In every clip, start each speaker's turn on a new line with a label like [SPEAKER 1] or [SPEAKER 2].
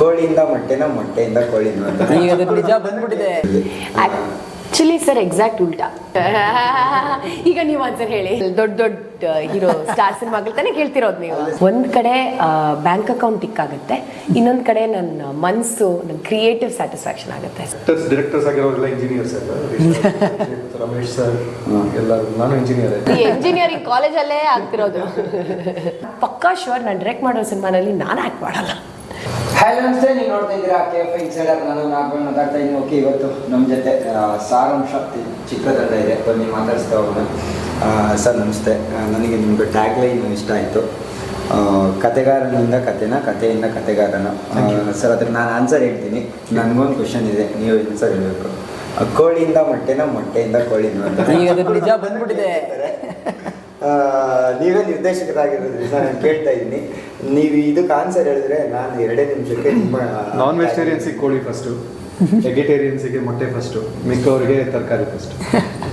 [SPEAKER 1] ಕೋಳಿಯಿಂದ ಮೊಟ್ಟೆನ ಮೊಟ್ಟೆಯಿಂದ ಕೋಳಿನ
[SPEAKER 2] ಈಗ ಅದು ನಿಜ ಬಂದ್ಬಿಟ್ಟಿದೆ.
[SPEAKER 3] ಆಕ್ಚುಲಿ ಸರ್ ಎಕ್ಸಾಕ್ಟ್ ಉಲ್ಟಾ. ಈಗ ನೀವು ಆನ್ಸರ್ ಹೇಳಿ. ದೊಡ್ಡ ದೊಡ್ಡ ಹೀರೋ ಸ್ಟಾರ್ ಸಿನಿಮಾಗಳು ತಾನೇ ಕೇಳ್ತಿರೋದು ನೀವು? ಒಂದ್ ಕಡೆ ಬ್ಯಾಂಕ್ ಅಕೌಂಟ್ ಟಿಕ್ ಆಗುತ್ತೆ. ಇನ್ನೊಂದ್ ಕಡೆ ನನ್ನ ಮನ್ಸು ನನ್ನ ಕ್ರಿಯೇಟಿವ್ ಸ್ಯಾಟಿಸ್ಫ್ಯಾಕ್ಷನ್ ಆಗುತ್ತೆ.
[SPEAKER 4] ಡೈರೆಕ್ಟರ್ಸ್ ಡೈರೆಕ್ಟರ್ಸ್ ಆಗಿರೋರೆಲ್ಲ ಇಂಜಿನಿಯರ್ಸ್ ರಮೇಶ್ ಸರ್ ಎಲ್ಲರೂ ನಾನು ಇಂಜಿನಿಯರ್
[SPEAKER 3] ಈ ಎಂಜಿನಿಯರಿಂಗ್ ಕಾಲೇಜಲ್ಲೇ ಆಗ್ತಿರೋದು. ಪಕ್ಕಾ ಶೋರ್ ನಾನು ಡೈರೆಕ್ಟ್ ಮಾಡೋ ಸಿನಿಮಾನಲ್ಲಿ ನಾನು ಆಕ್ಟ್ ಮಾಡಲ್ಲ.
[SPEAKER 1] ನಮಸ್ತೆ ನೀವು ನೋಡ್ತಾ ಇದ್ದೀರಾ? ಕೆ ಎಫ್ ಇನ್ಸೈಡರ್ ನಾನು ನಾಲ್ಕು ಮಾತಾಡ್ತಾ ಇದ್ದೀನಿ. ಓಕೆ ಇವತ್ತು ನಮ್ಮ ಜೊತೆ ಸಾರಾಂಶ ಚಿಕ್ಕ ತಂಡ ಇದೆ. ಬನ್ನಿ ಮಾತಾಡಿಸ್ತಾ ಹೋಗೋಣ. ಆ, ಸರ್ ನಮಸ್ತೆ. ನನಗೆ ನಿಮ್ಮದು ಟ್ಯಾಗ್ ಲೈನ್ ಇಷ್ಟ ಆಯಿತು. ಕತೆಗಾರನಿಂದ ಕತೆನ ಕತೆಯಿಂದ ಕತೆಗಾರನ ಸರ್ ಅದಕ್ಕೆ ನಾನು ಆನ್ಸರ್ ಹೇಳ್ತೀನಿ. ನನಗೊಂದು ಕ್ವಶನ್ ಇದೆ. ನೀವು ಆನ್ಸರ್ ಹೇಳಬೇಕು? ಕೋಳಿಯಿಂದ ಮೊಟ್ಟೆನ ಮೊಟ್ಟೆಯಿಂದ
[SPEAKER 2] ಕೋಳಿ ನಿಜ ಬಂದ್ಬಿಟ್ಟಿದೆ.
[SPEAKER 1] ಆ, ನೀವೇ ನಿರ್ದೇಶಕರಾಗಿರೋದ್ರಿಂದ ನಾನು ಕೇಳ್ತಾ ಇದ್ದೀನಿ. ನೀವು ಇದಕ್ಕೆ ಆನ್ಸರ್ ಹೇಳಿದ್ರೆ ನಾನು ಎರಡೇ ನಿಮಿಷಕ್ಕೆ ನಿಮ್ಮ
[SPEAKER 4] ನಾನ್ ವೆಜಿಟೇರಿಯನ್ಸಿಗೆ ಕೋಳಿ ಫಸ್ಟು ವೆಜಿಟೇರಿಯನ್ಸಿಗೆ ಮೊಟ್ಟೆ ಫಸ್ಟು ಮಿಕ್ಕವರಿಗೆ ತರಕಾರಿ ಫಸ್ಟ್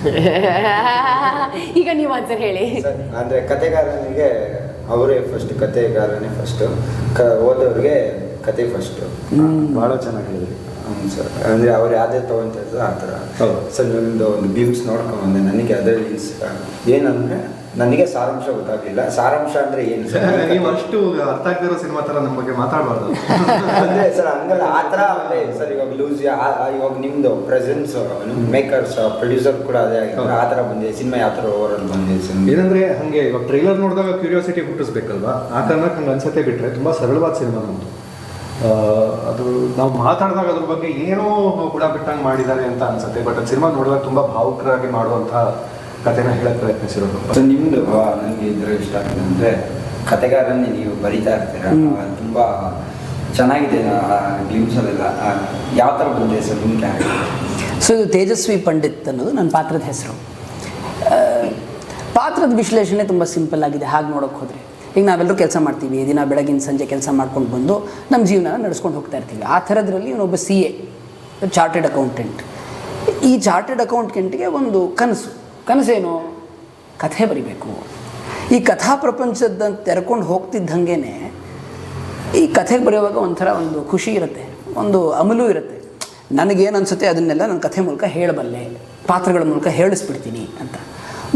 [SPEAKER 3] ಈಗ ನೀವು ಆನ್ಸರ್ ಹೇಳಿ.
[SPEAKER 1] ಸರ್, ಅಂದ್ರೆ ಕತೆಗಾರನಿಗೆ ಅವರೇ ಫಸ್ಟ್ ಕತೆಗಾರನೇ ಫಸ್ಟ್ ಕ ಓದೋರಿಗೆ ಕತೆ ಫಸ್ಟ್
[SPEAKER 4] ಬಹಳ ಚೆನ್ನಾಗಿ ಹೇಳಿದ್ರಿ.
[SPEAKER 1] ಹ್ಞೂ ಸರ್. ಅಂದ್ರೆ ಅವ್ರು ಯಾವುದೇ ತಗೊಂತಿದ್ರು ಆ ಥರ.
[SPEAKER 4] ಹೌದು.
[SPEAKER 1] ಸರ್ ನಿಮ್ಮದು ಒಂದು ಗ್ಲಿಮ್ಸ್ ನೋಡ್ಕೊಂಬಂದೆ ನನಗೆ ಅದರಲ್ಲಿ ಇನ್ಸ್ ಏನಂದ್ರೆ ನನಗೆ ಸಾರಾಂಶ ಗೊತ್ತಾಗಲಿಲ್ಲ. ಸಾರಾಂಶ ಅಂದ್ರೆ ಏನು? ಸರ್
[SPEAKER 4] ನೀವು ಅಷ್ಟು ಅರ್ಥ ಆಗ್ತಿರೋ ಸಿನಿಮಾ ತರ ನಮ್ಮ ಬಗ್ಗೆ ಮಾತಾಡಬಾರ್ದು.
[SPEAKER 1] ಅಂದ್ರೆ ಸರ್ ಹಂಗಲ್ಲ ಆ ಥರ ಅಂದ್ರೆ ಸರ್ ಇವಾಗ ಲೂಸ್ ಇವಾಗ ನಿಮ್ಮದು ಪ್ರೆಸೆನ್ಸ್ ಮೇಕರ್ಸ್ ಪ್ರೊಡ್ಯೂಸರ್ ಕೂಡ ಅದೇ ಆಗಿದೆ ಆ ಥರ ಬಂದಿದೆ ಸಿನಿಮಾ ಯಾವ ಥರ ಓವರಲ್ಲಿ ಬಂದಿದೆ ಸಿನಿಮಾ?
[SPEAKER 4] ಏನಂದ್ರೆ ಹಾಗೆ ಇವಾಗ ಟ್ರೈಲರ್ ನೋಡಿದಾಗ ಕ್ಯೂರಿಯಾಸಿಟಿ ಹುಟ್ಟಿಸ್ಬೇಕಲ್ವಾ? ಆ ಕಾರಣಕ್ಕೆ ಹಂಗೆ ಅನ್ಸತ್ತೆ ಬಿಟ್ಟರೆ ತುಂಬಾ ಸರಳವಾದ ಸಿನಿಮಾ ನಮ್ದು. ಅದು ನಾವು ಮಾತಾಡಿದಾಗ ಅದ್ರ ಬಗ್ಗೆ ಏನೋ ಕೂಡ ಬಿಟ್ಟಂಗೆ ಮಾಡಿದ್ದಾರೆ ಅಂತ ಅನ್ಸುತ್ತೆ. ಬಟ್ ಅದು ಸಿನಿಮಾ ನೋಡಿದಾಗ ತುಂಬಾ ಭಾವುಕರಾಗಿ ಮಾಡುವಂಥ ಕಥೆನ ಹೇಳಕ್ಕೆ ಪ್ರಯತ್ನಿಸಿರೋದು.
[SPEAKER 1] ಸೊ ನಿಮ್ದು ನನಗೆ ಇದ್ರ ಇಷ್ಟ ಆಗಿದೆ ಅಂದರೆ ಕತೆಗಾರನ್ನೇ ನೀವು ಬರಿತಾ ಇರ್ತೀರ? ತುಂಬ ತುಂಬಾ ಚೆನ್ನಾಗಿದೆ ಗ್ಲಿಮ್ಸಲ್ಲೆಲ್ಲ ಯಾವ ಥರ ಬಂದಿದೆ ಸರ್ ನಿಮ್ಮ ಕ್ಯಾರೆಕ್ಟರ್
[SPEAKER 2] ಸೊ ಇದು ತೇಜಸ್ವಿ ಪಂಡಿತ್ ಅನ್ನೋದು ನನ್ನ ಪಾತ್ರದ ಹೆಸರು. ಪಾತ್ರದ ವಿಶ್ಲೇಷಣೆ ತುಂಬ ಸಿಂಪಲ್ ಆಗಿದೆ ಹಾಗೆ ನೋಡೋಕೆ ಹೋದರೆ. ಈಗ ನಾವೆಲ್ಲರೂ ಕೆಲಸ ಮಾಡ್ತೀವಿ ದಿನ ಬೆಳಗಿನ ಸಂಜೆ ಕೆಲಸ ಮಾಡ್ಕೊಂಡು ಬಂದು ನಮ್ಮ ಜೀವನ ನಡೆಸ್ಕೊಂಡು ಹೋಗ್ತಾ ಇರ್ತೀವಿ. ಆ ಥರದ್ರಲ್ಲಿ ಇವನೊಬ್ಬ ಸಿ ಎ ಚಾರ್ಟೆಡ್ ಅಕೌಂಟೆಂಟ್ ಈ ಚಾರ್ಟೆಡ್ ಅಕೌಂಟೆಂಟ್ಗೆ ಒಂದು ಕನಸು. ಕನಸೇನು ಕಥೆ ಬರಿಬೇಕು. ಈ ಕಥಾ ಪ್ರಪಂಚದ ತೆರ್ಕೊಂಡು ಹೋಗ್ತಿದ್ದಂಗೆ ಈ ಕಥೆಗೆ ಬರೆಯುವಾಗ ಒಂಥರ ಒಂದು ಖುಷಿ ಇರುತ್ತೆ, ಒಂದು ಅಮಲು ಇರುತ್ತೆ. ನನಗೇನು ಅನಿಸುತ್ತೆ ಅದನ್ನೆಲ್ಲ ನನ್ನ ಕಥೆ ಮೂಲಕ ಹೇಳಬಲ್ಲೆ, ಪಾತ್ರಗಳ ಮೂಲಕ ಹೇಳಿಸ್ಬಿಡ್ತೀನಿ ಅಂತ.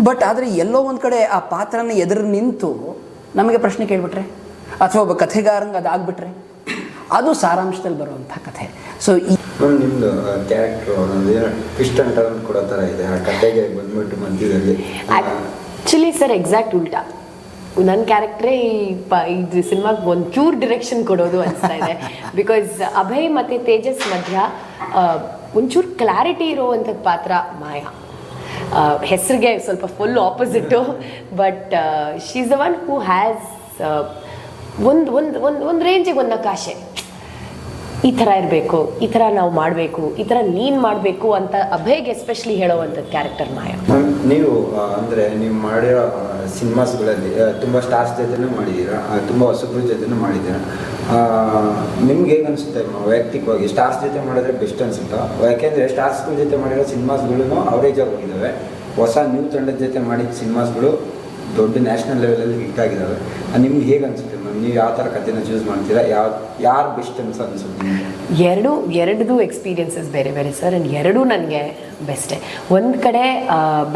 [SPEAKER 2] ಬಟ್ ಆದರೆ ಎಲ್ಲೋ ಒಂದು ಕಡೆ ಆ ಪಾತ್ರನ ಎದುರು ನಿಂತು ನಮಗೆ ಪ್ರಶ್ನೆ ಕೇಳಿಬಿಟ್ರೆ, ಅಥವಾ ಒಬ್ಬ ಕಥೆಗಾರಂಗೆ ಅದಾಗ್ಬಿಟ್ರೆ, ಅದು ಸಾರಾಂಶದಲ್ಲಿ ಬರುವಂಥ ಕಥೆ. ಸೊ ಈ
[SPEAKER 1] ಮ್ಯಾಮ್ ನಿಮ್ಮದು ಕ್ಯಾರೆಕ್ಟ್ರು ಏನೋ ಟ್ವಿಸ್ಟ್ ಅಂಡ್ ಟರ್ನ್ ಕೊಡೋ ಥರ ಇದೆ ಆ ಕತೆಗೆ ಬಂದ್ಬಿಟ್ಟು ಮಧ್ಯದಲ್ಲಿ.
[SPEAKER 3] ಆ್ಯಕ್ಚುಲಿ ಸರ್ ಎಕ್ಸಾಕ್ಟ್ ಉಲ್ಟಾ. ನನ್ನ ಕ್ಯಾರೆಕ್ಟ್ರೇ ಈ ಪ ಇದು ಸಿನಿಮಾಗೆ ಒಂದು ಕ್ಯೂರ್ ಡಿರೆಕ್ಷನ್ ಕೊಡೋದು ಅನಿಸ್ತಾ ಇದೆ. ಬಿಕಾಸ್ ಅಭಯ್ ಮತ್ತು ತೇಜಸ್ ಮಧ್ಯ ಒಂಚೂರು ಕ್ಲಾರಿಟಿ ಇರುವಂಥದ್ದು ಪಾತ್ರ ಮಾಯಾ. ಹೆಸರಿಗೆ ಸ್ವಲ್ಪ full opposite but she's the one who has ಒಂದು ಒಂದು ಒಂದು ಒಂದು ರೇಂಜಿಗೆ ಒಂದು ನಕಾಶೆ. ಈ ಥರ ಇರಬೇಕು, ಈ ಥರ ನಾವು ಮಾಡಬೇಕು, ಈ ಥರ ನೀನು ಮಾಡಬೇಕು ಅಂತ ಅಭಯ್ಗೆ ಎಸ್ಪೆಷಲಿ ಹೇಳೋವಂಥದ್ದು ಕ್ಯಾರೆಕ್ಟರ್ ಮಾಯ.
[SPEAKER 1] ನೀವು ಅಂದರೆ ನೀವು ಮಾಡಿರೋ ಸಿನಿಮಾಸ್ಗಳಲ್ಲಿ ತುಂಬ ಸ್ಟಾರ್ಸ್ ಜೊತೆನೂ ಮಾಡಿದ್ದೀರಾ ತುಂಬ ಹೊಸಬ್ರ ಜೊತೆನೂ ಮಾಡಿದ್ದೀರಾ ನಿಮ್ಗೆ ಅನಿಸುತ್ತೆ ವೈಯಕ್ತಿಕವಾಗಿ? ಸ್ಟಾರ್ಸ್ ಜೊತೆ ಮಾಡಿದ್ರೆ ಬೆಸ್ಟ್ ಅನಿಸುತ್ತಾ? ಯಾಕೆಂದರೆ ಸ್ಟಾರ್ಸ್ಗಳ ಜೊತೆ ಮಾಡಿರೋ ಸಿನಿಮಾಸ್ಗಳು ಅವರೇಜ್ ಹೋಗಿದ್ದಾವೆ ಹೊಸ ನ್ಯೂ ತಂಡದ ಜೊತೆ ಮಾಡಿದ ಸಿನಿಮಾಸ್ಗಳು ದೊಡ್ಡ ನ್ಯಾಷನಲ್ ಲೆವೆಲಲ್ಲಿ ಹಿಟ್ ಆಗಿದ್ದಾವೆ ನಿಮ್ಗೆ ಹೇಗೆ ಅನಿಸುತ್ತೆ ನೀವು ಯಾವ ಥರ ಕಥೆನ ಚೂಸ್ ಮಾಡ್ತೀರಾ? ಯಾವ ಯಾರು ಬೆಸ್ಟ್ ಅನ್ಸ ಅನ್ಸುತ್ತೆ
[SPEAKER 3] ಎರಡು ಎರಡದು ಎಕ್ಸ್ಪೀರಿಯನ್ಸಸ್ ಬೇರೆ ಬೇರೆ ಸರ್ ಆ್ಯಂಡ್ ಎರಡೂ ನನಗೆ ಬೆಸ್ಟೆ ಒಂದು ಕಡೆ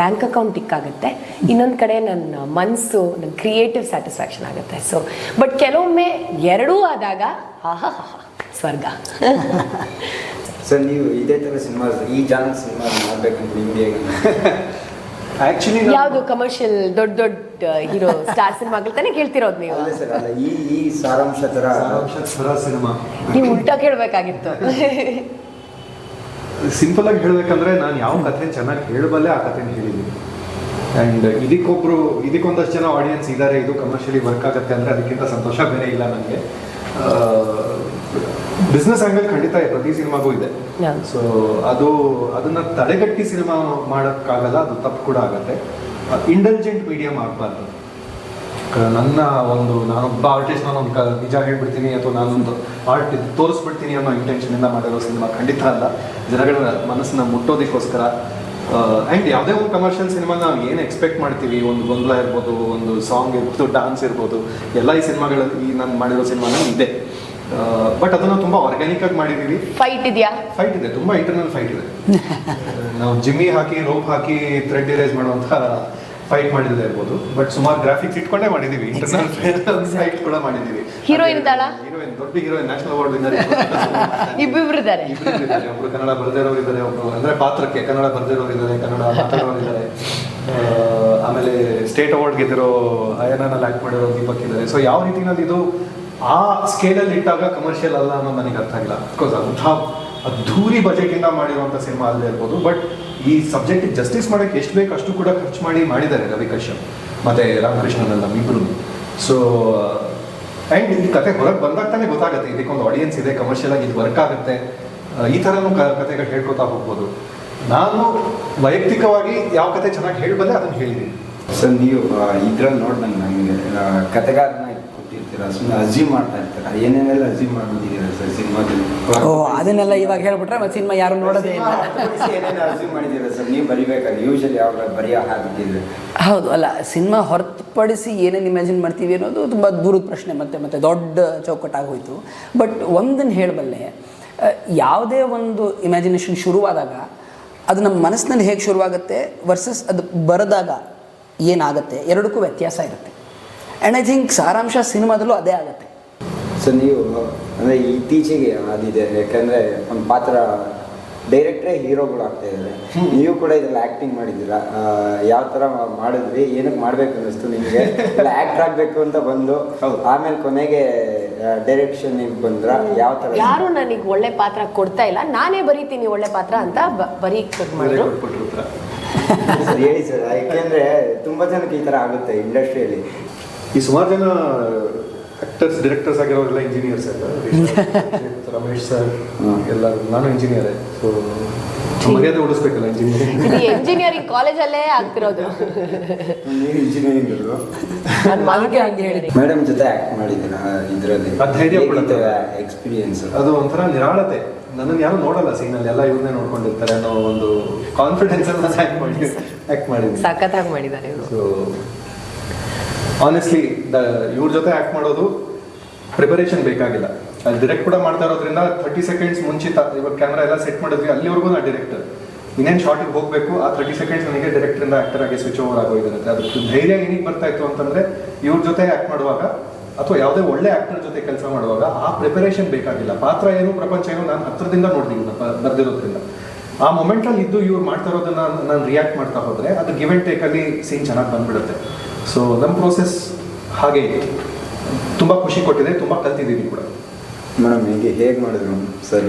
[SPEAKER 3] ಬ್ಯಾಂಕ್ ಅಕೌಂಟ್ ಟಿಕ್ ಆಗುತ್ತೆ. ಇನ್ನೊಂದು ಕಡೆ ನನ್ನ ಮನಸ್ಸು ನನ್ನ ಕ್ರಿಯೇಟಿವ್ ಸ್ಯಾಟಿಸ್ಫ್ಯಾಕ್ಷನ್ ಆಗುತ್ತೆ. ಸೊ ಬಟ್ ಕೆಲವೊಮ್ಮೆ ಎರಡೂ ಆದಾಗ ಆಹಾ ಸ್ವರ್ಗ.
[SPEAKER 1] ಸರ್ ನೀವು ಇದೇ ಥರ ಸಿನಿಮಾ ಈ ಜಾನ್ ಸಿನಿಮಾ ಮಾಡಬೇಕಂತ ನಿಮ್ಗೆ?
[SPEAKER 4] ಆಕ್ಚುಲಿ
[SPEAKER 3] ಯಾವುದು ಕಮರ್ಷಿಯಲ್ ದೊಡ್ಡ ದೊಡ್ಡ ಹೀರೋ ಸ್ಟಾರ್ ಸಿನಿಮಾಗಳು ತಾನೇ ಕೇಳ್ತಿರೋದು ನೀವು.
[SPEAKER 1] ಅಲ್ಲ ಸರ್ ಅಲ್ಲ ಈ ಈ ಸಾರಾಂಶ
[SPEAKER 4] ತರ ಸಿನಿಮಾ
[SPEAKER 3] ನೀವು ಉಲ್ಟಾ ಕೇಳಬೇಕಾಗಿತ್ತು.
[SPEAKER 4] ಸಿಂಪಲ್ ಆಗಿ ಹೇಳ್ಬೇಕಂದ್ರೆ ನಾನು ಯಾವ ಕಥೆ ಚೆನ್ನಾಗಿ ಹೇಳಬಲ್ಲೆ ಆ ಕಥೆನ ಹೇಳಿದ್ದೀನಿ. ಆ್ಯಂಡ್ ಇದಕ್ಕೊಬ್ರು ಇದಕ್ಕೊಂದಷ್ಟು ಜನ ಆಡಿಯನ್ಸ್ ಇದ್ದಾರೆ ಇದು ಕಮರ್ಷಿಯಲಿ ವರ್ಕ್ ಆಗುತ್ತೆ ಅಂದರೆ ಅದಕ್ಕಿಂತ ಸಂತೋಷ ಬೇರೆ ಇಲ್ಲ ನನಗೆ. ಬಿಸ್ನೆಸ್ ಆ್ಯಂಗಲ್ ಖಂಡಿತ ಪ್ರತಿ ಸಿನಿಮಾಗೂ ಇದೆ. ಸೊ ಅದು ಅದನ್ನ ತಡೆಗಟ್ಟಿ ಸಿನಿಮಾ ಮಾಡೋಕ್ಕಾಗಲ್ಲ ಅದು ತಪ್ಪು ಕೂಡ ಆಗತ್ತೆ. ಇಂಟೆಲಿಜೆಂಟ್ ಮೀಡಿಯಂ ಆಗಬಾರ್ದು. ನನ್ನ ಒಂದು ನಾನೊಬ್ಬ ಆರ್ಟಿಸ್ಟ್ ನಾನೊಂದು ಕ ನಿಜ ಹೇಳ್ಬಿಡ್ತೀನಿ ಅಥವಾ ನಾನೊಂದು ಆರ್ಟ್ ತೋರಿಸ್ಬಿಡ್ತೀನಿ ಅನ್ನೋ ಇಂಟೆನ್ಷನಿಂದ ಮಾಡಿರೋ ಸಿನಿಮಾ ಖಂಡಿತ ಅಲ್ಲ. ಜನಗಳ ಮನಸ್ಸನ್ನ ಮುಟ್ಟೋದಕ್ಕೋಸ್ಕರ ಆ್ಯಂಡ್ ಯಾವುದೇ ಒಂದು ಕಮರ್ಷಿಯಲ್ ಸಿನಿಮಾ ನಾವು ಏನು ಎಕ್ಸ್ಪೆಕ್ಟ್ ಮಾಡ್ತೀವಿ ಒಂದು ಗೊಂದಲ ಇರ್ಬೋದು ಒಂದು ಸಾಂಗ್ ಇರ್ಬೋದು ಡಾನ್ಸ್ ಇರ್ಬೋದು ಎಲ್ಲ ಈ ಸಿನಿಮಾಗಳಲ್ಲಿ ನಾನು ಮಾಡಿರೋ ಸಿನಿಮಾನ ಇದೆ. ಬಟ್ ಅದನ್ನ ತುಂಬಾ ಆರ್ಗ್ಯಾನಿಕ್ ಆಗಿ ಮಾಡಿದೀವಿ
[SPEAKER 3] ಫೈಟ್ ಇದೆಯಾ?
[SPEAKER 4] ಫೈಟ್ ಇದೆ ತುಂಬಾ ಇಂಟರ್ನಲ್ ಫೈಟ್ ಇದೆ. ನಾವು ಜಿಮ್ಮಿ ಹಾಕಿ ರೋಪ್ ಹಾಕಿ ಥ್ರೆಡ್ ಇರೇಸ್ ಮಾಡುವಂತ ಫೈಟ್ ಮಾಡಿದ್ರೆ ಇರ್ಬೋದು. ಬಟ್ ಸುಮಾರು ಗ್ರಾಫಿಕ್ಸ್ ಇಟ್ಕೊಂಡೇ ಮಾಡಿದೀವಿ ಇಂಟರ್ನಲ್ ಫೈಟ್ ಕೂಡ ಮಾಡಿದೀವಿ
[SPEAKER 3] ಹೀರೋಯಿನ್ ಇದ್ದಾಳಾ?
[SPEAKER 4] ಹೀರೋಯಿನ್ ದೊಡ್ಡ ಹೀರೋಯಿನ್ ನ್ಯಾಷನಲ್ ಅವಾರ್ಡ್ ವಿನ್ನರ್
[SPEAKER 3] ಇಬ್ಬಿಬ್ರು ಇದ್ದಾರೆ.
[SPEAKER 4] ಇದ್ದಾರೆ ಒಬ್ರು ಕನ್ನಡ ಬರ್ದಿರೋರು ಇದ್ದಾರೆ ಒಬ್ರು ಅಂದ್ರೆ ಪಾತ್ರಕ್ಕೆ ಕನ್ನಡ ಬರ್ದಿರೋರು ಇದ್ದಾರೆ ಕನ್ನಡ ಮಾತಾಡೋರು ಇದ್ದಾರೆ. ಆಮೇಲೆ ಸ್ಟೇಟ್ ಅವಾರ್ಡ್ ಗೆದ್ದಿರೋ ಅಯನಲ್ಲಿ ಆಕ್ಟ್ ಮಾಡಿರೋ ದೀಪಕ್ ಇದ್ದಾರೆ. ಸೊ ಯಾವ ರೀತಿನಲ್ಲಿ ಇದು ಆ ಸ್ಕೇಲಲ್ಲಿ ಇಟ್ಟಾಗ ಕಮರ್ಷಿಯಲ್ ಅಲ್ಲ ಅನ್ನೋದು ನನಗೆ ಅರ್ಥ ಆಗಿಲ್ಲ. ಬಿಕಾಸ್ ಅಂಥ ಅದ್ಧೂರಿ ಬಜೆಟ್ ಇಂದ ಮಾಡಿರುವಂಥ ಸಿನಿಮಾ ಅಲ್ಲದೆ ಇರ್ಬೋದು ಬಟ್ ಈ ಸಬ್ಜೆಕ್ಟ್ ಜಸ್ಟಿಸ್ ಮಾಡಕ್ಕೆ ಎಷ್ಟು ಬೇಕು ಅಷ್ಟು ಕೂಡ ಖರ್ಚು ಮಾಡಿ ಮಾಡಿದ್ದಾರೆ ರವಿ ಕಶ್ಯಪ್ ಮತ್ತೆ ರಾಮಕೃಷ್ಣನ್ ನಮ್ಮಿಬ್ರು ಸೊ ಆ್ಯಂಡ್ ಈ ಕತೆ ಹೊರಗೆ ಬಂದಾಗ ತಾನೇ ಗೊತ್ತಾಗುತ್ತೆ, ಇದಕ್ಕೊಂದು ಆಡಿಯನ್ಸ್ ಇದೆ ಕಮರ್ಷಿಯಲ್ ಆಗಿ ಇದು ವರ್ಕ್ ಆಗುತ್ತೆ. ಈ ಥರನೂ ಕ, ಕತೆಗಳು ಹೇಳ್ಕೊತಾ ಹೋಗ್ಬೋದು. ನಾನು ವೈಯಕ್ತಿಕವಾಗಿ ಯಾವ ಕತೆ ಚೆನ್ನಾಗಿ ಹೇಳಬಲ್ಲೆ ಅದನ್ನು ಹೇಳಿದ್ದೀನಿ.
[SPEAKER 1] ಸರ್, ನೀವು ಇದ್ರಲ್ಲಿ ನೋಡಿ ನನಗೆ ಕತೆಗಾರನ ಕೊಟ್ಟಿರ್ತೀರ ಸುಮ್ಮನೆ ಅಜ್ಯೂಮ್ ಮಾಡ್ತಾ ಇರ್ತೀರ? ಏನೇನೆಲ್ಲ ಮಾಡ್ಬಿಟ್ಟಿದ್ದೀರಾ ಸರ್ ಸಿನಿಮಾದಲ್ಲಿ?
[SPEAKER 2] ಓ ಅದನ್ನೆಲ್ಲ ಇವಾಗ ಹೇಳ್ಬಿಟ್ರೆ ಮತ್ತೆ ಸಿನಿಮಾ ಯಾರು ನೋಡೋದೇ ಇಲ್ಲ.
[SPEAKER 1] ಏನೇನು ಅಜ್ಯೂಮ್ ಮಾಡಿದ್ದೀರಾ ಸರ್? ನೀವು ಬರಿಬೇಕಾದ್ರೆ ಯೂಶಲಿ ಯಾವಾಗ ಬರೆಯೋ
[SPEAKER 2] ಹೌದು ಅಲ್ಲ ಸಿನಿಮಾ ಹೊರತುಪಡಿಸಿ ಏನೇನು ಇಮ್ಯಾಜಿನ್ ಮಾಡ್ತೀವಿ ಅನ್ನೋದು ತುಂಬ ದೂರದ ಪ್ರಶ್ನೆ ಮತ್ತೆ ಮತ್ತೆ ದೊಡ್ಡ ಚೌಕಟ್ಟಾಗಿ ಹೋಯಿತು ಬಟ್ ಒಂದನ್ನು ಹೇಳಬಲ್ಲೆ ಯಾವುದೇ ಒಂದು ಇಮ್ಯಾಜಿನೇಷನ್ ಶುರುವಾದಾಗ ಅದು ನಮ್ಮ ಮನಸ್ಸಿನಲ್ಲಿ ಹೇಗೆ ಶುರುವಾಗುತ್ತೆ ವರ್ಸಸ್ ಅದು ಬರೆದಾಗ ಏನಾಗುತ್ತೆ ಎರಡಕ್ಕೂ ವ್ಯತ್ಯಾಸ ಇರುತ್ತೆ. ಆ್ಯಂಡ್ ಐ ಥಿಂಕ್ ಸಾರಾಂಶ ಸಿನಿಮಾದಲ್ಲೂ ಅದೇ ಆಗುತ್ತೆ.
[SPEAKER 1] ಸೊ ನೀವು ಅಂದರೆ ಇತ್ತೀಚೆಗೆ ಅದಿದೆ ಯಾಕಂದರೆ ಒಂದು ಪಾತ್ರ ಡೈರೆಕ್ಟ್ರೇ ಹೀರೋಗಳು ಆಗ್ತಾ ಇದ್ದಾರೆ. ನೀವು ಕೂಡ ಇದೆಲ್ಲ ಆ್ಯಕ್ಟಿಂಗ್ ಮಾಡಿದ್ದೀರಾ? ಯಾವ ಥರ ಮಾಡಿದ್ರಿ? ಏನಕ್ಕೆ ಮಾಡಬೇಕು ಅನ್ನಿಸ್ತು ನಿಮಗೆ? ಇಲ್ಲ ಆ್ಯಕ್ಟ್ ಆಗಬೇಕು ಅಂತ ಬಂದು ಆಮೇಲೆ ಕೊನೆಗೆ ಡೈರೆಕ್ಷನ್ ಬಂದ್ರ? ಯಾವ ಥರ
[SPEAKER 3] ಯಾರು ನನಗೆ ಒಳ್ಳೆ ಪಾತ್ರ ಕೊಡ್ತಾ ಇಲ್ಲ. ನಾನೇ ಬರೀತೀನಿ ಒಳ್ಳೆ ಪಾತ್ರ ಅಂತ ಬರೀ ಮಾಡಿದ್ರು.
[SPEAKER 1] ಹೇಳಿ ಸರ್. ಯಾಕೆಂದ್ರೆ ತುಂಬ ಜನಕ್ಕೆ ಈ ಥರ ಆಗುತ್ತೆ ಇಂಡಸ್ಟ್ರಿಯಲ್ಲಿ
[SPEAKER 4] ಈ ಸುಮಾರು ಜನ ಆಕ್ಟರ್ಸ್ ಡಿರೆಕ್ಟರ್ಸ್ ಆಗಿರೋರೆಲ್ಲ ಇಂಜಿನಿಯರ್ಸ್ ಎಲ್ಲ. ರಮೇಶ್ ಸರ್. ಎಲ್ಲ ನಾನು ಇಂಜಿನಿಯರ್ ಸೊ ಮರ್ಯಾದೆ ಉಳಿಸ್ಬೇಕಲ್ಲ ಇಂಜಿನಿಯರಿಂಗ್
[SPEAKER 3] ಇಂಜಿನಿಯರಿಂಗ್ ಕಾಲೇಜಲ್ಲೇ ಆಗ್ತಿರೋದು.
[SPEAKER 1] ಇಂಜಿನಿಯರಿಂಗ್
[SPEAKER 3] ಹಂಗೆ ಹೇಳಿ
[SPEAKER 1] ಮೇಡಮ್ ಜೊತೆ ಆಕ್ಟ್ ಮಾಡಿದ್ದೀನಿ ಇದರಲ್ಲಿ?
[SPEAKER 4] ಧೈರ್ಯ ಕೊಡುತ್ತೆ.
[SPEAKER 1] ಎಕ್ಸ್ಪೀರಿಯನ್ಸ್
[SPEAKER 4] ಅದು ಒಂಥರ ನಿರಾಳತೆ. ನನ್ನನ್ನು ಯಾರು ನೋಡಲ್ಲ ಸೀನಲ್ಲಿ ಎಲ್ಲ ಇವ್ರನ್ನೇ ನೋಡ್ಕೊಂಡಿರ್ತಾರೆ ಅನ್ನೋ ಒಂದು ಕಾನ್ಫಿಡೆನ್ಸ್ ಅಲ್ಲಿ ನಾನು ಆ್ಯಕ್ಟ್ ಮಾಡಿ ಆ್ಯಕ್ಟ್ ಮಾಡಿದ್ದೀನಿ.
[SPEAKER 3] ಸಖತ್ತಾಗಿ ಮಾಡಿದ್ದಾರೆ ಇವರು.
[SPEAKER 4] ಸೊ ಆನೆಸ್ಟ್ಲಿ ಇವ್ರ ಜೊತೆ ಆ್ಯಕ್ಟ್ ಮಾಡೋದು ಪ್ರಿಪರೇಷನ್ ಬೇಕಾಗಿಲ್ಲ. ಅಲ್ಲಿ ಡೈರೆಕ್ಟ್ ಕೂಡ ಮಾಡ್ತಾ ಇರೋದ್ರಿಂದ ಥರ್ಟಿ ಸೆಕೆಂಡ್ಸ್ ಮುಂಚಿತ ಇವಾಗ ಕ್ಯಾಮ್ರಾ ಎಲ್ಲ ಸೆಟ್ ಮಾಡಿದ್ವಿ, ಅಲ್ಲಿವರೆಗೂ ನಾ ಡೈರೆಕ್ಟರ್ ಇನ್ನೇನು ಶಾರ್ಟಿಗೆ ಹೋಗಬೇಕು, ಆ ಥರ್ಟಿ ಸೆಕೆಂಡ್ಸ್ ನನಗೆ ಡೈರೆಕ್ಟರಿಂದ ಆ್ಯಕ್ಟರ್ ಆಗಿ ಸ್ವಿಚ್ ಓವರ್ ಆಗೋಗಿರುತ್ತೆ. ಅದಕ್ಕೆ ಧೈರ್ಯ ಏನಿಗೆ ಬರ್ತಾ ಇತ್ತು ಅಂತಂದರೆ ಇವ್ರ ಜೊತೆ ಆ್ಯಕ್ಟ್ ಮಾಡುವಾಗ ಅಥವಾ ಯಾವುದೇ ಒಳ್ಳೆ ಆ್ಯಕ್ಟರ್ ಜೊತೆ ಕೆಲಸ ಮಾಡುವಾಗ ಆ ಪ್ರಿಪರೇಷನ್ ಬೇಕಾಗಿಲ್ಲ. ಪಾತ್ರ ಏನು, ಪ್ರಪಂಚ ಏನು ನಾನು ಹತ್ರದಿಂದ ನೋಡ್ತೀನಿ ಬರ್ದಿರೋದ್ರಿಂದ. ಆ ಮೊಮೆಂಟಲ್ಲಿ ಇದ್ದು ಇವ್ರು ಮಾಡ್ತಾ ಇರೋದನ್ನ ನಾನು ರಿಯಾಕ್ಟ್ ಮಾಡ್ತಾ ಹೋದರೆ ಅದು ಗಿವ್ ಆ್ಯಂಡ್ ಟೇಕಲ್ಲಿ ಸೀನ್ ಚೆನ್ನಾಗಿ ಬಂದ್ಬಿಡುತ್ತೆ. ಸೊ ನಮ್ಮ ಪ್ರೋಸೆಸ್ ಹಾಗೆ ಇತ್ತು ತುಂಬ ಖುಷಿ ಕೊಟ್ಟಿದೆ ತುಂಬ ಕಲ್ತಿದ್ದೀನಿ ಕೂಡ.
[SPEAKER 1] ಮೇಡಮ್ ಹೇಗೆ ಹೇಗೆ ಮಾಡಿದ್ರು sir?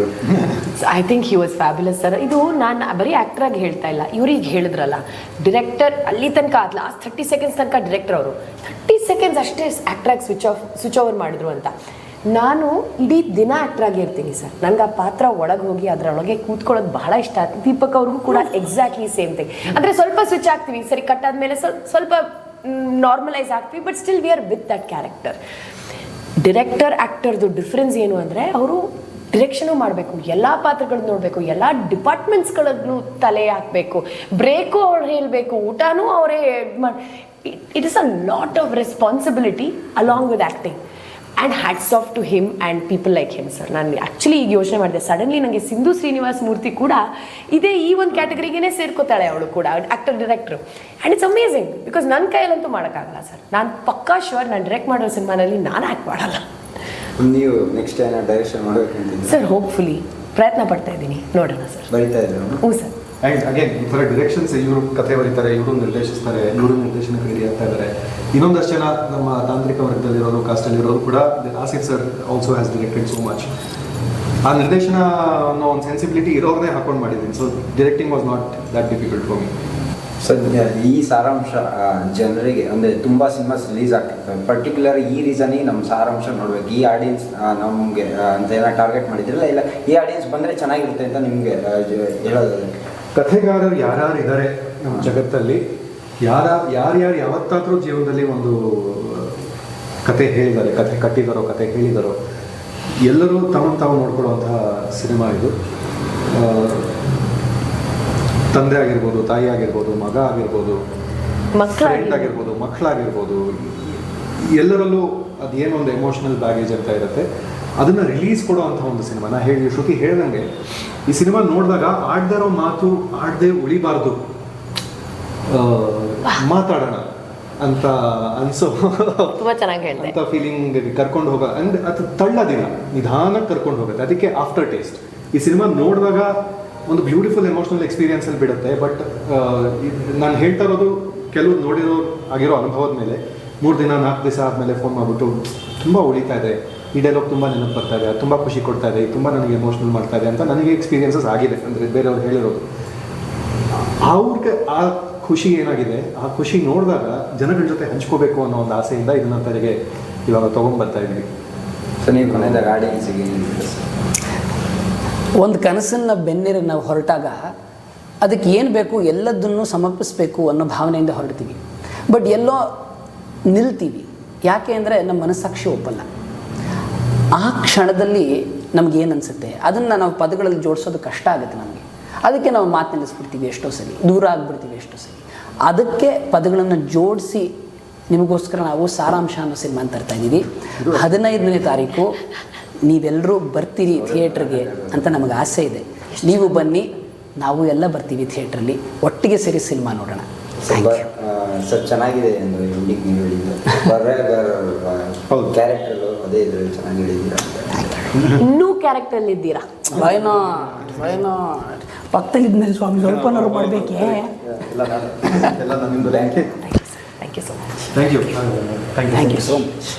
[SPEAKER 3] I think he was fabulous sir ಇದು ನಾನು ಬರೀ ಆಕ್ಟರ್ ಆಗಿ ಹೇಳ್ತಾ ಇಲ್ಲ ಇವ್ರಿಗೆ ಹೇಳಿದ್ರಲ್ಲ. ಡಿರೆಕ್ಟರ್ ಅಲ್ಲಿ ತನಕ ಲಾಸ್ಟ್ ಥರ್ಟಿ ಸೆಕೆಂಡ್ಸ್ ತನಕ ಡಿರೆಕ್ಟರ್ ಅವರು. ಥರ್ಟಿ ಸೆಕೆಂಡ್ಸ್ ಅಷ್ಟೇ ಆಕ್ಟರ್ ಆಗಿ ಸ್ವಿಚ್ ಆಫ್ ಸ್ವಿಚ್ ಓವರ್ ಮಾಡಿದ್ರು ಅಂತ. ನಾನು ಇಡೀ ದಿನ ಆಕ್ಟರ್ ಆಗಿ ಇರ್ತೀನಿ ಸರ್ ನನಗೆ ಆ ಪಾತ್ರ ಒಳಗೆ ಹೋಗಿ ಅದರೊಳಗೆ ಕೂತ್ಕೊಳ್ಳೋದು ಬಹಳ ಇಷ್ಟ. ಆಯ್ತು ದೀಪಕ್ ಅವ್ರಿಗೂ ಕೂಡ ಎಕ್ಸಾಕ್ಟ್ಲಿ ಸೇಮ್ ಥಿಂಗ್ ಅಂದರೆ ಸ್ವಲ್ಪ ಸ್ವಿಚ್ ಆಗ್ತೀವಿ. ಸರಿ ಕಟ್ ಆದಮೇಲೆ ಸ್ವಲ್ಪ ಸ್ವಲ್ಪ ನಾರ್ಮಲೈಸ್ ಆಗ್ತೀವಿ but still we are with that character director ಆ್ಯಕ್ಟರ್ದು difference ಏನು ಅಂದರೆ, ಅವರು ಡಿರೆಕ್ಷನು ಮಾಡಬೇಕು, ಎಲ್ಲ ಪಾತ್ರಗಳನ್ನ ನೋಡಬೇಕು, ಎಲ್ಲ ಡಿಪಾರ್ಟ್ಮೆಂಟ್ಸ್ಗಳನ್ನು ತಲೆ ಹಾಕಬೇಕು ಬ್ರೇಕು ಅವ್ರು ಹೇಳಬೇಕು, ಊಟನೂ ಅವರೇ ಮಾಡಿ it is a lot of responsibility along with acting and hats off to him and people like him sir ನಾನು ಆ್ಯಕ್ಚುಲಿ ಈಗ ಯೋಚನೆ ಮಾಡಿದೆ. ಸಡನ್ಲಿ ನನಗೆ ಸಿಂಧು ಶ್ರೀನಿವಾಸ್ ಮೂರ್ತಿ ಕೂಡ ಇದೇ ಈ ಒಂದು ಕ್ಯಾಟಗರಿಗೇ ಸೇರ್ಕೋತಾಳೆ ಅವಳು ಕೂಡ actor director and it's amazing because ನನ್ನ ಕೈಯಲ್ಲಂತೂ ಮಾಡೋಕ್ಕಾಗಲ್ಲ ಸರ್ ನಾನು ಪಕ್ಕಾ ಶ್ಯೂರ್ ನಾನು ಡೈರೆಕ್ಟ್ ಮಾಡೋ ಸಿನಿಮಾನಲ್ಲಿ ನಾನು ಆ್ಯಕ್ಟ್ ಮಾಡಲ್ಲ.
[SPEAKER 1] ನೀವು ನೆಕ್ಸ್ಟ್ ಏನೋ ಡೈರೆಕ್ಷನ್ ಮಾಡಬೇಕು
[SPEAKER 3] ಸರ್ ಹೋಪ್ಫುಲಿ ಪ್ರಯತ್ನ ಪಡ್ತಾ ಇದ್ದೀನಿ. ನೋಡೋಣ ಸರ್
[SPEAKER 1] ಬರಿತಾ ಇದ್ರು
[SPEAKER 3] ಹ್ಞೂ ಸರ್
[SPEAKER 4] ಆ್ಯಂಡ್ ಅಗೇನ್ ಈ ಥರ ಡಿರೆಕ್ಷನ್ಸ್ ಇವರು ಕಥೆ ಬರೀತಾರೆ ಇವರು ನಿರ್ದೇಶಿಸ್ತಾರೆ ಇವರು ನಿರ್ದೇಶನಕ್ಕೆ ಹಿರಿಯಾಗ್ತಾ ಆಗ್ತಾ ಇದ್ದಾರೆ ಇನ್ನೊಂದಷ್ಟು ಜನ ನಮ್ಮ ತಾಂತ್ರಿಕ ವರ್ಗದಲ್ಲಿರೋರು ಕಾಸ್ಟಲ್ಲಿರೋರು ಕೂಡ Asif sir also has directed so much ಆ ನಿರ್ದೇಶನ ಅನ್ನೋ ಒಂದು ಸೆನ್ಸಿಬಿಲಿಟಿ ಇರೋರನ್ನೇ ಹಾಕೊಂಡು ಮಾಡಿದ್ದೀನಿ. So directing was not that difficult for me
[SPEAKER 1] ಸದ್ಯ ಈ ಸಾರಾಂಶ ಜನರಿಗೆ ಅಂದರೆ ತುಂಬ ಸಿನಿಮಾಸ್ ರಿಲೀಸ್ ಆಗ್ತಿರ್ತವೆ ಪರ್ಟಿಕ್ಯುಲರ್ ಈ ರೀಸನಿಗೆ ನಮ್ಮ ಸಾರಾಂಶ ನೋಡ್ಬೇಕು. ಈ ಆಡಿಯನ್ಸ್ ನಮಗೆ ಅಂತ ಏನೋ ಟಾರ್ಗೆಟ್ ಮಾಡಿದ್ರಲ್ಲ ಇಲ್ಲ ಈ ಆಡಿಯನ್ಸ್ ಬಂದರೆ ಚೆನ್ನಾಗಿರುತ್ತೆ ಅಂತ ನಿಮಗೆ ಹೇಳೋದು
[SPEAKER 4] ಕಥೆಗಾರರು ಯಾರ್ಯಾರು ಇದ್ದಾರೆ ನಮ್ಮ ಜಗತ್ತಲ್ಲಿ ಯಾರ ಯಾರ್ಯಾರು ಯಾವತ್ತಾದ್ರೂ ಜೀವನದಲ್ಲಿ ಒಂದು ಕತೆ ಹೇಳಿದ್ದಾರೆ ಕತೆ ಕಟ್ಟಿದಾರೋ ಕತೆ ಹೇಳಿದಾರೋ ಎಲ್ಲರೂ ತಮ್ಮ ತಾವು ನೋಡ್ಕೊಳ್ಳುವಂತಹ ಸಿನಿಮಾ ಇದು. ತಂದೆ ಆಗಿರ್ಬೋದು ತಾಯಿ ಆಗಿರ್ಬೋದು ಮಗ ಆಗಿರ್ಬೋದು ಫ್ರೆಂಡ್ ಆಗಿರ್ಬೋದು ಮಕ್ಕಳಾಗಿರ್ಬೋದು ಎಲ್ಲರಲ್ಲೂ ಅದೇನೋ ಒಂದು ಎಮೋಷನಲ್ ಬ್ಯಾಗೇಜ್ ಅಂತ ಇರುತ್ತೆ. ಅದನ್ನ ರಿಲೀಸ್ ಕೊಡೋ ಅಂತ ಒಂದು ಸಿನಿಮಾ. ನಾ ಹೇಳಿ ಶ್ರುತಿ ಹೇಳ್ದಂಗೆ ಈ ಸಿನಿಮಾ ನೋಡಿದಾಗ ಆಡ್ದೇ ಇರೋ ಮಾತು ಆಡದೆ ಉಳಿಬಾರ್ದು. ಮಾತಾಡೋಣ. ಅಂತ ಅನ್ಸೋ.
[SPEAKER 3] ತುಂಬಾ ಚೆನ್ನಾಗಿ ಹೇಳಿದೆ.
[SPEAKER 4] ಅಂತ ಫೀಲಿಂಗ್ ಕರ್ಕೊಂಡು ಹೋಗ ಅಂದ್ರೆ ಅದು ತಳ್ಳೋದಿಲ್ಲ ನಿಧಾನಕ್ಕೆ ಕರ್ಕೊಂಡು ಹೋಗುತ್ತೆ. ಅದಕ್ಕೆ ಆಫ್ಟರ್ ಟೇಸ್ಟ್ ಈ ಸಿನಿಮಾ ನೋಡಿದಾಗ ಒಂದು ಬ್ಯೂಟಿಫುಲ್ ಎಮೋಷನಲ್ ಎಕ್ಸ್ಪೀರಿಯನ್ಸ್ ಅಲ್ಲಿ ಬಿಡುತ್ತೆ ಬಟ್ ನಾನು ಹೇಳ್ತಾ ಇರೋದು ಕೆಲವು ನೋಡಿರೋ ಆಗಿರೋ ಅನುಭವದ ಮೇಲೆ ಮೂರು ದಿನ ನಾಲ್ಕು ದಿವಸ ಆದಮೇಲೆ ಫೋನ್ ಮಾಡಿಬಿಟ್ಟು ತುಂಬ ಉಳಿತಾ ಇದೆ. ಈ ಡೈಲಾಗ್ ತುಂಬ ನೆನಪು ಬರ್ತಾ ಇದೆ ತುಂಬ ಖುಷಿ ಕೊಡ್ತಾ ಇದೆ ತುಂಬ ನನಗೆ ಎಮೋಷನಲ್ ಮಾಡ್ತಾ ಇದೆ ಅಂತ ನನಗೆ ಎಕ್ಸ್ಪೀರಿಯನ್ಸಸ್ ಆಗಿದೆ. ಅಂದರೆ ಬೇರೆಯವ್ರು ಹೇಳಿರೋದು. ಅವ್ರಿಗೆ ಆ ಖುಷಿ ಏನಾಗಿದೆ? ಆ ಖುಷಿ ನೋಡಿದಾಗ ಜನಗಳ ಜೊತೆ ಹಂಚ್ಕೋಬೇಕು ಅನ್ನೋ ಒಂದು ಆಸೆಯಿಂದ ಇದನ್ನ ತೆರಿಗೆ ಇವಾಗ ತೊಗೊಂಡ್ಬರ್ತಾ ಇದ್ವಿ
[SPEAKER 1] ಸೊ ನೀವು ಕೊನೆಯದಾಗ ಆಡಿಯನ್ಸಿಗೆ ಏನು
[SPEAKER 2] ಒಂದು ಕನಸನ್ನ ಬೆನ್ನಿರ ನಾವು ಹೊರಟಾಗ ಅದಕ್ಕೆ ಏನು ಬೇಕು ಎಲ್ಲದನ್ನು ಸಮರ್ಪಿಸಬೇಕು ಅನ್ನೋ ಭಾವನೆಯಿಂದ ಹೊರಡ್ತೀವಿ. ಬಟ್ ಎಲ್ಲೋ ನಿಲ್ತೀವಿ. ಯಾಕೆ ಅಂದರೆ ನಮ್ಮ ಮನಸ್ಸಾಕ್ಷಿ ಒಪ್ಪಲ್ಲ. ಆ ಕ್ಷಣದಲ್ಲಿ ನಮಗೇನು ಅನಿಸುತ್ತೆ? ಅದನ್ನು ನಾವು ಪದಗಳಲ್ಲಿ ಜೋಡಿಸೋದು ಕಷ್ಟ ಆಗುತ್ತೆ ನಮಗೆ. ಅದಕ್ಕೆ ನಾವು ಮಾತು ನಿಲ್ಲಿಸ್ಬಿಡ್ತೀವಿ ಎಷ್ಟೋ ಸರಿ. ದೂರ ಆಗಿಬಿಡ್ತೀವಿ ಎಷ್ಟೋ ಸಲ ಅದಕ್ಕೆ ಪದಗಳನ್ನು ಜೋಡಿಸಿ ನಿಮಗೋಸ್ಕರ ನಾವು ಸಾರಾಂಶ ಅನ್ನೋ ಸಿನಿಮಾ ತರ್ತಾ ಇದ್ದೀವಿ. ಹದಿನೈದನೇ ತಾರೀಕು ನೀವೆಲ್ಲರೂ ಬರ್ತೀರಿ ಥಿಯೇಟ್ರಿಗೆ ಅಂತ ನಮಗೆ ಆಸೆ ಇದೆ. ನೀವು ಬನ್ನಿ ನಾವು ಎಲ್ಲ ಬರ್ತೀವಿ ಥಿಯೇಟ್ರಲ್ಲಿ. ಒಟ್ಟಿಗೆ ಸೇರಿ ಸಿನಿಮಾ ನೋಡೋಣ.
[SPEAKER 1] ಸರ್ ಚೆನ್ನಾಗಿದೆ ಅಂದರೆ ನೀವು ಹೇಳಿದ್ದು. ಬರ್ರೇಗಾರ್
[SPEAKER 4] ಹೌದು.
[SPEAKER 1] ಕ್ಯಾರೆಕ್ಟರು ಅದೇ ಇದ್ರಲ್ಲಿ ಚೆನ್ನಾಗಿ ಹೇಳಿದ್ದೀರಾ?
[SPEAKER 3] ಇನ್ನೂ ಕ್ಯಾರೆಕ್ಟರ್ ಇದ್ದೀರಾ
[SPEAKER 2] ಭಯನೋ ಭಯನೋ ಪಕ್ಕದಲ್ಲಿದ್ಮೇಲೆ ಸ್ವಾಮಿ ಸ್ವಲ್ಪನಾರು ಮಾಡಬೇಕೇ?
[SPEAKER 4] ಎಲ್ಲ ನಾನು ಎಲ್ಲ ನನ್ನಿಂದ
[SPEAKER 3] thank you so much
[SPEAKER 4] thank you thank you
[SPEAKER 2] thank you so much